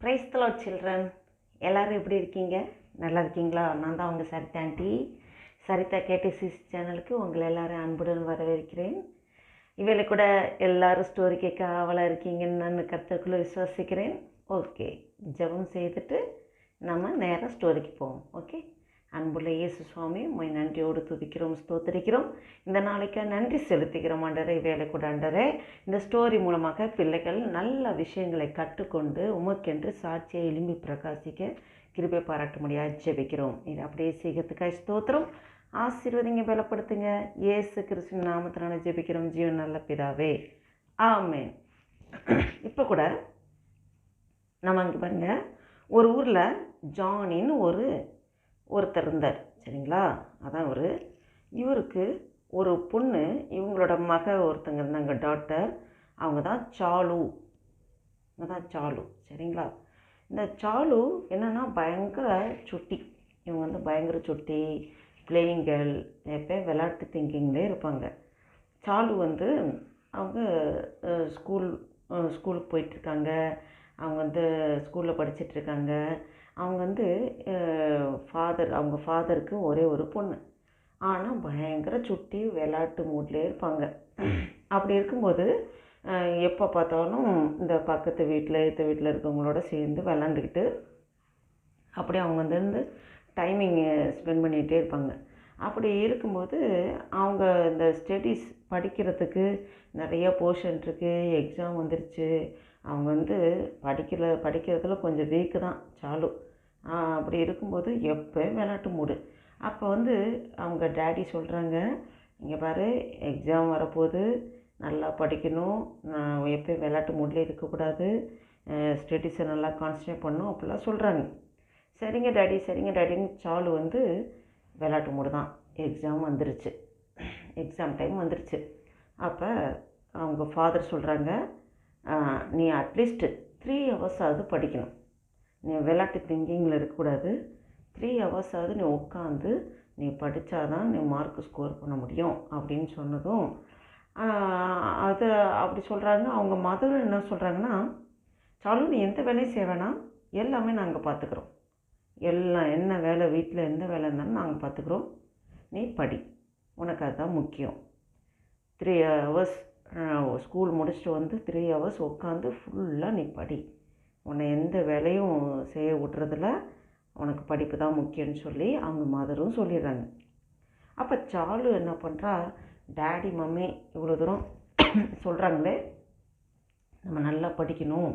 Price தலோ children எல்லோரும் எப்படி இருக்கீங்க? நல்லா இருக்கீங்களா? நான் தான் உங்கள் சரிதா ஆண்டி சரிதா கேடிசிஸ் சேனலுக்கு உங்களை எல்லோரும் அன்புடன் வரவேற்கிறேன். இவையில கூட எல்லாரும் ஸ்டோரி கேட்க ஆவலாக இருக்கீங்கன்னு நான் கற்றுக்குள்ளே விசுவாசிக்கிறேன். ஓகே ஜெபம் செய்துட்டு நம்ம நேராக ஸ்டோரிக்கு போவோம். ஓகே அன்புள்ள இயேசு சுவாமி உண்மை நன்றியோடு துதிக்கிறோம் ஸ்தோத்தரிக்கிறோம். இந்த நாளைக்கு நன்றி செலுத்துகிறோம் ஆண்டரே வேலை கூட ஆண்டரே இந்த ஸ்டோரி மூலமாக பிள்ளைகள் நல்ல விஷயங்களை கற்றுக்கொண்டு உமக்கென்று சாட்சியை எலும்பி பிரகாசிக்க கிருபை பாராட்ட முடியாது ஜெபிக்கிறோம். இது அப்படியே செய்கிறதுக்காக ஸ்தோத்திரம். ஆசீர்வதிங்க பலப்படுத்துங்க. இயேசு கிறிஸ்து நாமத்தினால ஜெபிக்கிறோம். ஜீவன் நல்ல பிதாவே. ஆமென். இப்போ கூட நம்ம இங்கே பாருங்கள் ஒரு ஊரில் ஜானின்னு ஒரு ஒருத்தர் இருந்தார் சரிங்களா? அதான் ஒரு இவருக்கு ஒரு பொண்ணு இவங்களோட மக ஒருத்தங்க இருந்தாங்க டாக்டர் அவங்க தான் சாலு. அவங்க தான் சாலு சரிங்களா? இந்த சாலு என்னென்னா பயங்கர சுட்டி. இவங்க வந்து பயங்கர சுட்டி பிளேயிங் கேர்ள் எப்போ விளையாட்டு திங்கிங்லேயே இருப்பாங்க. சாலு வந்து அவங்க ஸ்கூல் ஸ்கூலுக்கு போயிட்டுருக்காங்க அவங்க வந்து ஸ்கூலில் படிச்சிட்ருக்காங்க அவங்க வந்து ஃபாதர் அவங்க ஃபாதருக்கு ஒரே ஒரு பொண்ணு. ஆனால் பயங்கர சுட்டி விளையாட்டு மூட்லேயே இருப்பாங்க. அப்படி இருக்கும்போது எப்போ பார்த்தாலும் இந்த பக்கத்து வீட்டில் இந்த வீட்டில் இருக்கவங்களோட சேர்ந்து விளாண்டுக்கிட்டு அப்படியே அவங்க வந்து டைமிங்கை ஸ்பெண்ட் பண்ணிகிட்டே இருப்பாங்க. அப்படி இருக்கும்போது அவங்க இந்த ஸ்டடீஸ் படிக்கிறதுக்கு நிறைய போர்ஷன் இருக்குது எக்ஸாம் வந்துருச்சு. அவங்க வந்து படிக்கல படிக்கிறதுல கொஞ்சம் வீக்கு தான் சாலு. அப்படி இருக்கும்போது எப்போயும் விளாட்டு மூடு. அப்போ வந்து அவங்க டேடி சொல்கிறாங்க இங்கே பாரு எக்ஸாம் வரப்போகுது நல்லா படிக்கணும். நான் எப்போயும் விளாட்டு மூடில் இருக்கக்கூடாது. ஸ்டடீஸை நல்லா கான்சன்ட்ரேட் பண்ணணும் அப்படிலாம் சொல்கிறாங்க சரிங்க டேடி சரிங்க டேடின்னு சாலு வந்து விளாட்டு மூடு தான். எக்ஸாம் வந்துருச்சு. எக்ஸாம் டைம் வந்துருச்சு. அப்போ அவங்க ஃபாதர் சொல்கிறாங்க நீ அட்லீஸ்ட்டு த்ரீ ஹவர்ஸாவது படிக்கணும். நீ விளையாட்டு திங்கிங்கில் இருக்கக்கூடாது. த்ரீ ஹவர்ஸாவது நீ உட்காந்து நீ படித்தாதான் நீ மார்க் ஸ்கோர் பண்ண முடியும் அப்படின்னு சொன்னதும் அது அப்படி சொல்கிறாங்க அவங்க மதர் என்ன சொல்கிறாங்கன்னா சாலு நீ எந்த வேலையும் செய்வேணா எல்லாமே நாங்கள் பார்த்துக்குறோம் எல்லாம் என்ன வேலை வீட்டில் எந்த வேலை இருந்தாலும் நாங்கள் பார்த்துக்குறோம் நீ படி. உனக்கு அதுதான் முக்கியம். த்ரீ ஹவர்ஸ் ஸ்கூல் முடிச்சுட்டு வந்து த்ரீ ஹவர்ஸ் உட்காந்து ஃபுல்லாக நீ படி. உன்னை எந்த வேலையும் செய்ய விட்றதில்ல உனக்கு படிப்பு தான் முக்கியம்னு சொல்லி அவங்க மதரும் சொல்லிடுறாங்க. அப்போ சாலு என்ன பண்ணுறா டேடி மம்மி இவ்வளோ தூரம் சொல்கிறாங்களே நம்ம நல்லா படிக்கணும்.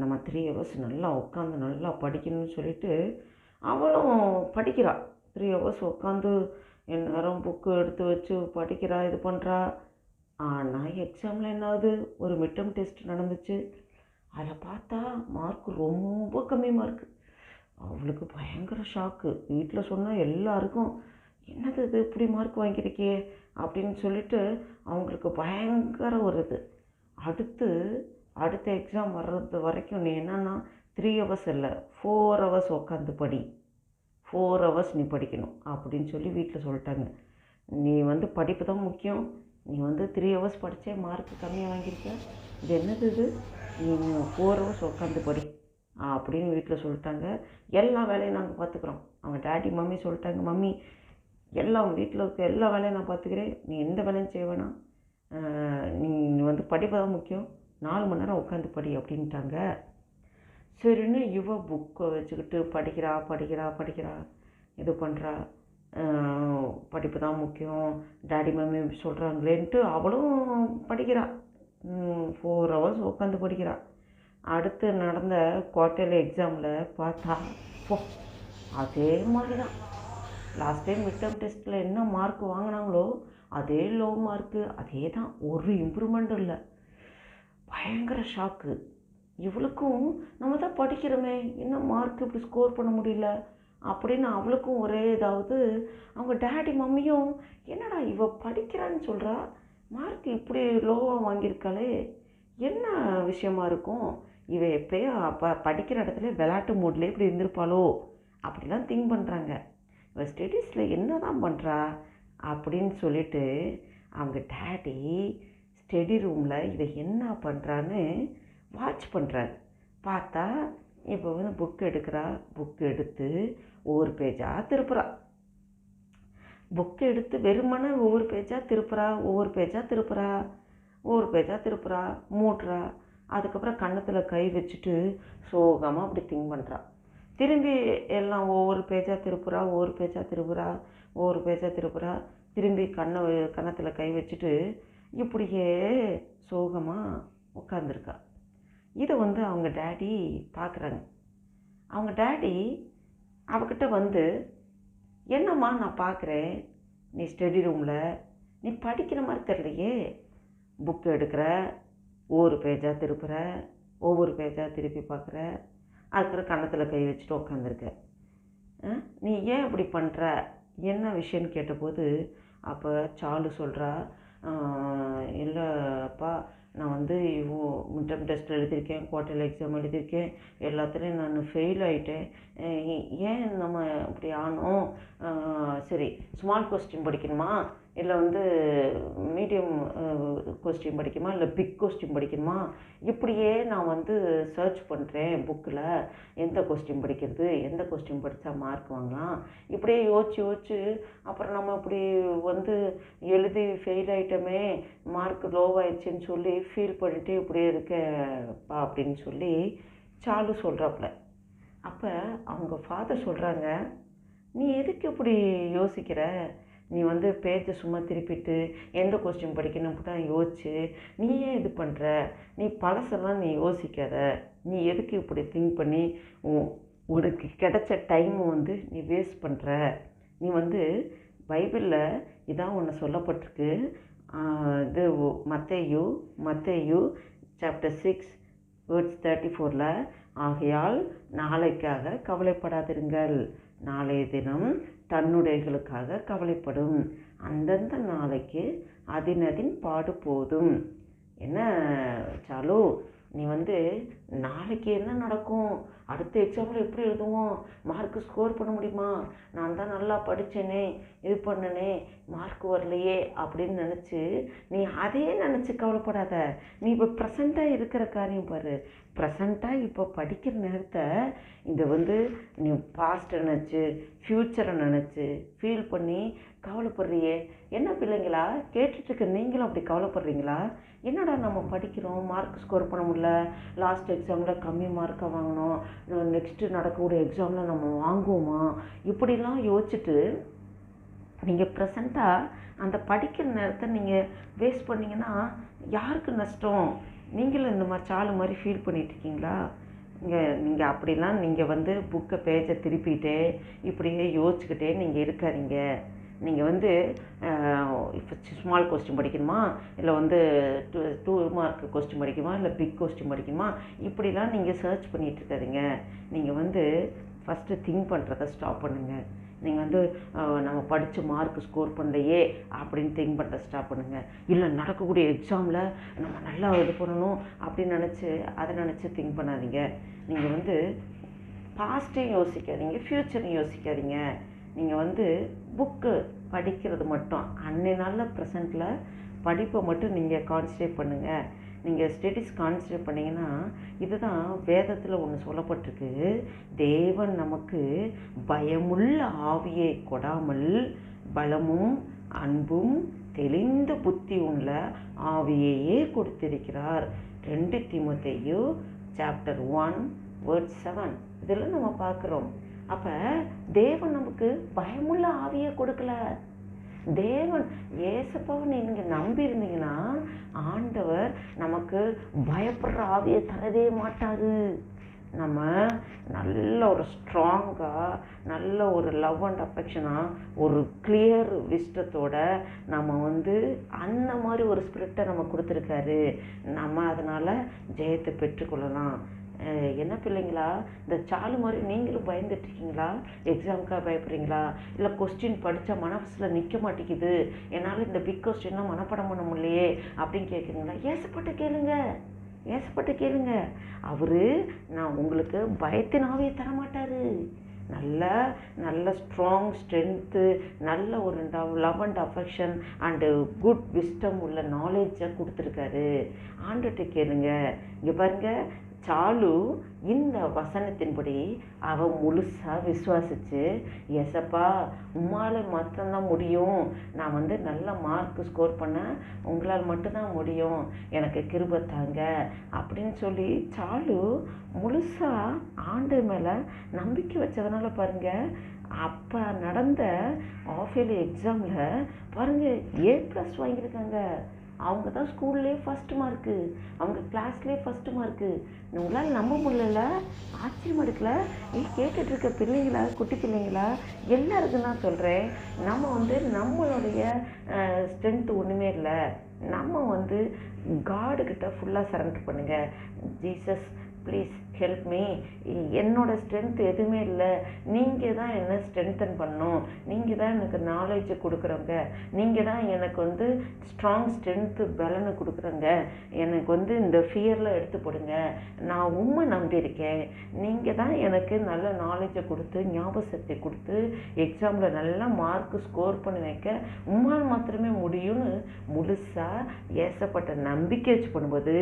நம்ம த்ரீ ஹவர்ஸ் நல்லா உட்காந்து நல்லா படிக்கணும்னு சொல்லிட்டு அவளும் படிக்கிறாள் த்ரீ ஹவர்ஸ் உட்காந்து எந்நேரம் புக்கு எடுத்து வச்சு படிக்கிறா இது பண்ணுறா ஆனால் எக்ஸாமில் என்னாவது ஒரு மிட்டம் டெஸ்ட் நடந்துச்சு. அதில் பார்த்தா மார்க் ரொம்ப கம்மி மார்க்கு அவளுக்கு பயங்கர ஷாக்கு வீட்டில் சொன்னால் எல்லாருக்கும் என்னது இது? இப்படி மார்க் வாங்கியிருக்கே அப்படின்னு சொல்லிட்டு அவங்களுக்கு பயங்கர ஒரு இது. அடுத்து அடுத்த எக்ஸாம் வர்றது வரைக்கும் நீ என்னன்னா த்ரீ ஹவர்ஸ் இல்லை ஃபோர் ஹவர்ஸ் உட்காந்து படி. ஃபோர் ஹவர்ஸ் நீ படிக்கணும் அப்படின்னு சொல்லி வீட்டில் சொல்லிட்டாங்க. நீ வந்து படிப்பு தான் முக்கியம். நீ வந்து த்ரீ ஹவர்ஸ் படித்தே மார்க் கம்மியாக வாங்கியிருக்க. இது என்னது இது? நீ ஃபோர் ஹவர்ஸ் உட்காந்து படி. அப்படின்னு வீட்டில் சொல்லிட்டாங்க. எல்லா வேலையும் நாங்கள் பார்த்துக்குறோம் அவங்க டேடி மம்மி சொல்லிட்டாங்க மம்மி எல்லாம் வீட்டில் இருக்க எல்லா வேலையும் நான் பார்த்துக்கிறேன் நீ எந்த வேலையும் செய்ய வேணாம். நீ வந்து படிப்பு தான் முக்கியம். நாலு மணி நேரம் உட்காந்து படி அப்படின்ட்டாங்க. சரின்னு இவ புக்கை வச்சுக்கிட்டு படிக்கிறா படிக்கிறா படிக்கிறா. இது பண்ணுறா படிப்பு தான் முக்கியம். டேடி மம்மி சொல்கிறாங்களேன்ட்டு அவளும் படிக்கிறா. ஃபோர் ஹவர்ஸ் உட்காந்து படிக்கிறா. அடுத்து நடந்த குவார்ட்டர்லி எக்ஸாமில் பார்த்தா போ அதே மாதிரி தான் லாஸ்ட் டைம் மிட் டேர்ம் டெஸ்ட்டில் என்ன மார்க் வாங்கினாங்களோ அதே லோ மார்க்கு அதே தான் ஒரு இம்ப்ரூவ்மெண்ட்டும் இல்லை. பயங்கர ஷாக்கு இவளுக்கும் நம்ம தான் படிக்கிறோமே. என்ன மார்க் இப்படி ஸ்கோர் பண்ண முடியல? அப்படின்னு அவளுக்கும் ஒரே இதாவது அவங்க டேடி மம்மியும் என்னடா இவ படிக்கிறான்னு சொல்கிறா மார்க் இப்படி லோவாக வாங்கியிருக்காளே. என்ன விஷயமா இருக்கும்? இவ எப்பயோ அப்போ படிக்கிற இடத்துல விளையாட்டு மூட்லேயே இப்படி இருந்திருப்பாளோ? அப்படிலாம் திங்க் பண்ணுறாங்க இவள் ஸ்டடீஸில் என்ன தான் பண்ணுறா அப்படின்னு சொல்லிட்டு அவங்க டேடி ஸ்டடி ரூமில் இதை என்ன பண்ணுறான்னு வாட்ச் பண்ணுறாரு பார்த்தா இப்போ வந்து புக் எடுக்கிறா. புக் எடுத்து ஒவ்வொரு பேஜாக திருப்புறா. புக் எடுத்து வெறுமனே ஒவ்வொரு பேஜாக திருப்புறா ஒவ்வொரு பேஜாக திருப்புறா ஒவ்வொரு பேஜாக திருப்புறா மூட்டுறா அதுக்கப்புறம் கன்னத்தில் கை வச்சுட்டு சோகமாக அப்படி திங்க் பண்ணுறா திரும்பி எல்லாம் ஒவ்வொரு பேஜாக திருப்புறா ஒவ்வொரு பேஜாக திருப்புறா ஒவ்வொரு பேஜாக திருப்புறா. திரும்பி கண்ணை கன்னத்தில் கை வச்சுட்டு இப்படியே சோகமாக உட்காந்துருக்கா இதை வந்து அவங்க டேடி பார்க்குறாங்க அவங்க டேடி அவகிட்ட வந்து என்னம்மா நான் பார்க்குறேன். நீ ஸ்டடி ரூமில் நீ படிக்கிற மாதிரி தெரியலையே. புக் எடுக்கிற ஒவ்வொரு பேஜாக திருப்புற ஒவ்வொரு பேஜாக திருப்பி பார்க்குற. அதுக்கப்புறம் கன்னத்தில் கை வச்சுட்டு உட்காந்துருக்க நீ ஏன் இப்படி பண்ணுற என்ன விஷயம்னு கேட்டபோது அப்போ சாலு சொல்கிறா இல்லைப்பா நான் வந்து இவ்வளோ மிட்டம் டெஸ்ட் எழுதியிருக்கேன் குவார்டர்லி எக்ஸாம் எழுதியிருக்கேன் எல்லாத்துலேயும் நான் ஃபெயில் ஆகிட்டேன் ஏன் நம்ம இப்படி ஆனோம்? சரி ஸ்மால் கொஸ்டின் படிக்கணுமா? இல்லை வந்து மீடியம் கொஸ்டின் படிக்கணுமா இல்லை பிக் கொஸ்டின் படிக்கணுமா? இப்படியே நான் வந்து சர்ச் பண்ணுறேன் புக்கில் எந்த கொஸ்டின் படிக்கிறது? எந்த கொஸ்டின் படித்தா மார்க் வாங்கலாம்? இப்படியே யோசிச்சு யோசிச்சு அப்புறம் நம்ம இப்படி வந்து எழுதி ஃபெயில் ஆகிட்டோமே மார்க் லோவாயிடுச்சுன்னு சொல்லி ஃபீல் பண்ணிட்டு இப்படியே இருக்கப்பா அப்படின்னு சொல்லி சாலு சொல்கிறாப்புல அப்போ அவங்க ஃபாதர் சொல்கிறாங்க நீ எதுக்கு இப்படி யோசிக்கிற? நீ வந்து பேஜை சும்மா திருப்பிட்டு எந்த கொஸ்டின் படிக்கணும் தான் யோசிச்சு நீ ஏன் இது பண்ணுற நீ பழசெல்லாம் நீ யோசிக்காத. நீ எதுக்கு இப்படி திங்க் பண்ணி உனக்கு கிடைச்ச டைமை வந்து நீ வேஸ்ட் பண்ணுற நீ வந்து பைபிளில் இதான் ஒன்று சொல்லப்பட்டிருக்கு. இது Matthew Matthew chapter six words thirty ஃபோரில் ஆகையால் நாளைக்காக கவலைப்படாதிருங்கள். நாளைய தினம் தன்னுடையகளுக்காக கவலைப்படும். அந்தந்த நாளைக்கு அதினதின் பாடு போதும். என்ன சாலு நீ வந்து நாளைக்கு என்ன நடக்கும்? அடுத்த எக்ஸாமில் எப்படி எழுதுவோம்? மார்க்கு ஸ்கோர் பண்ண முடியுமா? நான் தான் நல்லா படித்தேனே இது பண்ணனே மார்க் வரலையே அப்படின்னு நினச்சி நீ அதே நினச்சி கவலைப்படாத. நீ இப்போ ப்ரெசண்ட்டாக இருக்கிற காரியம் பாரு. ப்ரெசண்ட்டாக இப்போ படிக்கிற நேரத்தை இந்த வந்து நீ பாஸ்ட்டை நினச்சி ஃப்யூச்சரை நினச்சி ஃபீல் பண்ணி கவலைப்படுறியே? என்ன பிள்ளைங்களா? கேட்டுட்ருக்க நீங்களும் அப்படி கவலைப்படுறீங்களா? என்னடா நம்ம படிக்கிறோம் மார்க் ஸ்கோர் பண்ண முடியல லாஸ்ட் எக்ஸாமில் கம்மி மார்க்காக வாங்கினோம் நெக்ஸ்ட்டு நடக்கக்கூடிய எக்ஸாமில் நம்ம வாங்குவோமா? இப்படிலாம் யோசிச்சுட்டு நீங்கள் ப்ரெசண்ட்டாக அந்த படிக்கிற நேரத்தை நீங்கள் வேஸ்ட் பண்ணிங்கன்னா யாருக்கு நஷ்டம்? நீங்களும் இந்த மாதிரி சாலு மாதிரி ஃபீல் பண்ணிகிட்ருக்கீங்களா இங்கே நீங்கள் அப்படிலாம் நீங்கள் வந்து புக்கை பேஜை திருப்பிட்டே இப்படியே யோசிச்சுக்கிட்டே நீங்கள் இருக்காதீங்க. நீங்கள் வந்து இப்போ ஸ்மால் கொஸ்டின் படிக்கணுமா? இல்லை வந்து டூ டூ மார்க் கொஸ்டின் படிக்கணுமா? இல்லை பிக் கொஸ்டின் படிக்கணுமா? இப்படிலாம் நீங்கள் சர்ச் பண்ணிகிட்ருக்காதீங்க நீங்கள் வந்து ஃபஸ்ட்டு திங்க் பண்ணுறத ஸ்டாப் பண்ணுங்கள் நீங்கள் வந்து நம்ம படித்த மார்க் ஸ்கோர் பண்ணலையே அப்படின்னு திங்க் பண்ணுற ஸ்டாப் பண்ணுங்கள் இல்லை நடக்கக்கூடிய எக்ஸாமில் நம்ம நல்லா இது பண்ணணும் அப்படின்னு நினச்சி அதை நினச்சி திங்க் பண்ணாதீங்க. நீங்கள் வந்து பாஸ்ட்டையும் யோசிக்காதீங்க ஃப்யூச்சரையும் யோசிக்காதீங்க. நீங்கள் வந்து புக்கு படிக்கிறது மட்டும். அன்னை நாளில் ப்ரெசண்ட்டில் படிப்பை மட்டும் நீங்கள் கான்சன்ட்ரேட் பண்ணுங்கள் நீங்கள் ஸ்டடீஸ் கான்சன்ட்ரேட் பண்ணிங்கன்னா இதுதான் வேதத்தில் ஒன்று சொல்லப்பட்டிருக்கு. தேவன் நமக்கு பயமுள்ள ஆவியை கொடாமல் பலமும் அன்பும் தெளிந்த புத்தி உள்ள ஆவியையே கொடுத்திருக்கிறார். ரெண்டு Timothy chapter one word seven இதெல்லாம் நம்ம பார்க்குறோம். அப்போ தேவன் நமக்கு பயமுள்ள ஆவியை கொடுக்கல. தேவன் ஏசப்பாவை நீங்கள் நம்பி இருந்தீங்கன்னா ஆண்டவர் நமக்கு பயப்படுற ஆவியை தரவே மாட்டாரு. நம்ம நல்ல ஒரு ஸ்ட்ராங்காக நல்ல ஒரு லவ் அண்ட் அஃபெக்ஷனாக ஒரு கிளியர் விஷ்டத்தோட நம்ம வந்து அந்த மாதிரி ஒரு ஸ்பிரிட்டை நம்ம கொடுத்துருக்காரு. நம்ம அதனால் ஜெயத்தை பெற்றுக்கொள்ளலாம். என்ன பிள்ளைங்களா? இந்த சாலு மாதிரி நீங்களும் பயந்துட்டுருக்கீங்களா? எக்ஸாமுக்காக பயப்படுறீங்களா? இல்லை கொஸ்டின் படித்தா மனசில் நிற்க மாட்டேங்குது. என்னால் இந்த பிக் கொஸ்டின்லாம் மனப்படம் பண்ண முடியலையே அப்படின்னு கேட்குறீங்களா ஏசப்பட்டு கேளுங்க. ஏசப்பட்டு கேளுங்க. அவர் நான் உங்களுக்கு பயத்தினாவே தரமாட்டார். நல்ல நல்ல ஸ்ட்ராங் ஸ்ட்ரென்த்து நல்ல ஒரு love and affection and good wisdom உள்ள நாலேஜை கொடுத்துருக்காரு. ஆண்டுகிட்ட கேளுங்க. இங்கே பாருங்கள் சாலு இந்த வசனத்தின்படி அவன் முழுசாக விசுவாசிச்சு எசப்பா உம்மால் மட்டும்தான் முடியும். நான் வந்து நல்ல மார்க் ஸ்கோர் பண்ண உங்களால் மட்டும்தான் முடியும். எனக்கு கிருப தாங்க. அப்படின்னு சொல்லி சாலு முழுசாக ஆண்டு மேலே நம்பிக்கை வச்சதுனால பாருங்கள் அப்போ நடந்த ஆஃப் இயர்லி எக்ஸாமில் பாருங்கள் ஏ ப்ளஸ் வாங்கியிருக்காங்க. அவங்க தான் ஸ்கூல்லேயே ஃபஸ்ட்டு மார்க்கு அவங்க கிளாஸ்லேயே ஃபஸ்ட்டு மார்க்கு உங்களால் நம்ப முடியல. ஆச்சரியம் எடுக்கல. நீ கேட்டுட்ருக்க பிள்ளைங்களா குட்டி பிள்ளைங்களா எல்லாருக்கும் நான் சொல்கிறேன் நம்ம வந்து நம்மளுடைய ஸ்ட்ரென்த்து ஒன்றுமே இல்லை. நம்ம வந்து காடுக்கிட்ட ஃபுல்லாக சரண்டர் பண்ணுங்கள் ஜீசஸ் ப்ளீஸ் ஹெல்ப் மீ என்னோடய ஸ்ட்ரென்த் எதுவுமே இல்லை. நீங்கள் தான் என்னை ஸ்ட்ரென்தன் பண்ணணும் நீங்கள் தான் எனக்கு நாலேஜ் கொடுக்குறவங்க. நீங்கள் தான் எனக்கு வந்து ஸ்ட்ராங் ஸ்ட்ரென்த்து பலனை கொடுக்குறங்க எனக்கு வந்து இந்த ஃபியரில் எடுத்து போடுங்க. நான் உண்மை நம்பியிருக்கேன் நீங்கள் தான் எனக்கு நல்ல நாலேஜை கொடுத்து ஞாபகத்தை கொடுத்து எக்ஸாமில் நல்லா மார்க் ஸ்கோர் பண்ணி வைக்க உம்மால் மாத்திரமே முடியும்னு முழுசாக ஏசப்பட்ட நம்பிக்கை வச்சு பண்ணும்போது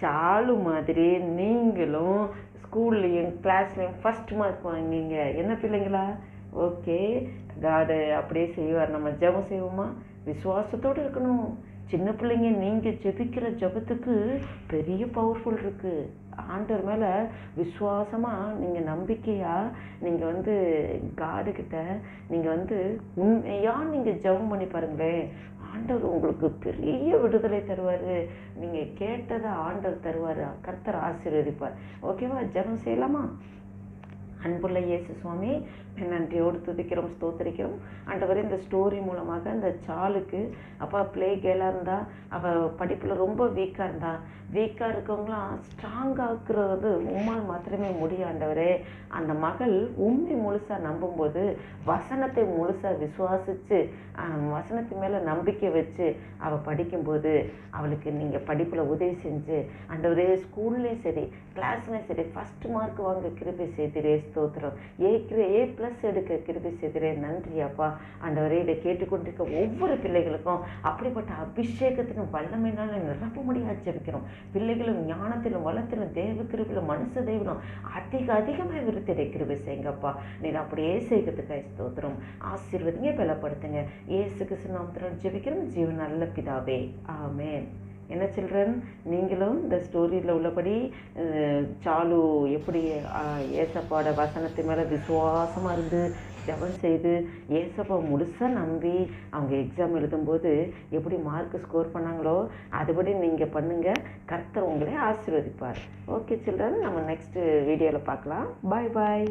சாலு மாதிரி நீங்களும் ஸ்கூல்லையும் கிளாஸ்லையும் ஃபஸ்ட் மார்க் வாங்கிங்க. என்ன பிள்ளைங்களா? ஓகே காடு அப்படியே செய்வார். நம்ம ஜெபம் செய்வோமா? விசுவாசத்தோடு இருக்கணும். சின்ன பிள்ளைங்க நீங்கள் ஜெபிக்கிற ஜெபத்துக்கு பெரிய பவர்ஃபுல் இருக்குது ஆண்டவர் மேலே விசுவாசமாக நீங்கள் நம்பிக்கையாக நீங்கள் வந்து காடுக்கிட்ட நீங்கள் வந்து உண்மையாக நீங்கள் ஜெபம் பண்ணி பாருங்களேன். ஆண்டவர் உங்களுக்கு பெரிய விடுதலை தருவார். நீங்கள் கேட்டதை ஆண்டவர் தருவார். கர்த்தர் ஆசீர்வதிப்பார். ஓகேவா? ஜெபம் செய்யலாமா? அன்புள்ள இயேசு சுவாமி நன்றியோடு துதிக்கிறோம் ஸ்தோத்திரிக்கிறோம். ஆண்டவர் இந்த ஸ்டோரி மூலமாக இந்த சாலுக்கு அப்பா ப்ளே கேலாக இருந்தால் அவள் படிப்பில் ரொம்ப வீக்காக இருந்தா வீக்காக இருக்கவங்களாம் ஸ்ட்ராங்காக்குறது உம்மால் மாத்திரமே முடியும் ஆண்டவரே. அந்த மகள் உண்மை முழுசாக நம்பும்போது வசனத்தை முழுசாக விசுவாசித்து வசனத்து மேலே நம்பிக்கை வச்சு அவள் படிக்கும்போது அவளுக்கு நீங்கள் படிப்பில் உதவி செஞ்சு ஆண்டவரே ஸ்கூல்லேயும் சரி கிளாஸ்லேயும் சரி ஃபஸ்ட் மார்க் வாங்க கிருபை செய்திரே ஸ்தோத்திரம். ஏற்கிற ஏ ப்ளஸ் எடுக்க கிருபி செய்திரே நன்றி அப்பா. ஆண்டவரே இதை கேட்டுக்கொண்டிருக்க ஒவ்வொரு பிள்ளைகளுக்கும் அப்படிப்பட்ட அபிஷேகத்திலும் வல்லமையினாலும் நிரப்ப முடியாது ஜெபிக்கிறோம். பிள்ளைகளும் ஞானத்திலும் வளத்திலும் தேவ கிருபிலும் மனுஷ தெய்வம் அதிக அதிகமாக விருத்திடை கிருபி செய்யுங்கப்பா. நீர் அப்படியே செய்கிறதுக்கு ஸ்தோத்திரம். ஆசீர்வதிங்க பலப்படுத்துங்க. ஏசு கிருஷ்ணாமத்திரம் ஜெபிக்கிறோம். ஜீவன் நல்ல பிதாவே. ஆமேன். என்ன சில்ட்ரன் நீங்களும் இந்த ஸ்டோரியில் உள்ளபடி சாலு எப்படி அஹ், ஏசப்பாட வசனத்து மேலே விசுவாசமாக இருந்து ஜெபம் செய்து ஏசப்பா முழுசாக நம்பி அவங்க எக்ஸாம் எழுதும்போது எப்படி மார்க் ஸ்கோர் பண்ணாங்களோ அதுபடி நீங்கள் பண்ணுங்கள் கர்த்தர் உங்களை ஆசீர்வதிப்பார். ஓகே சில்ட்ரன் நம்ம நெக்ஸ்ட்டு வீடியோவில் பார்க்கலாம். பாய் பாய்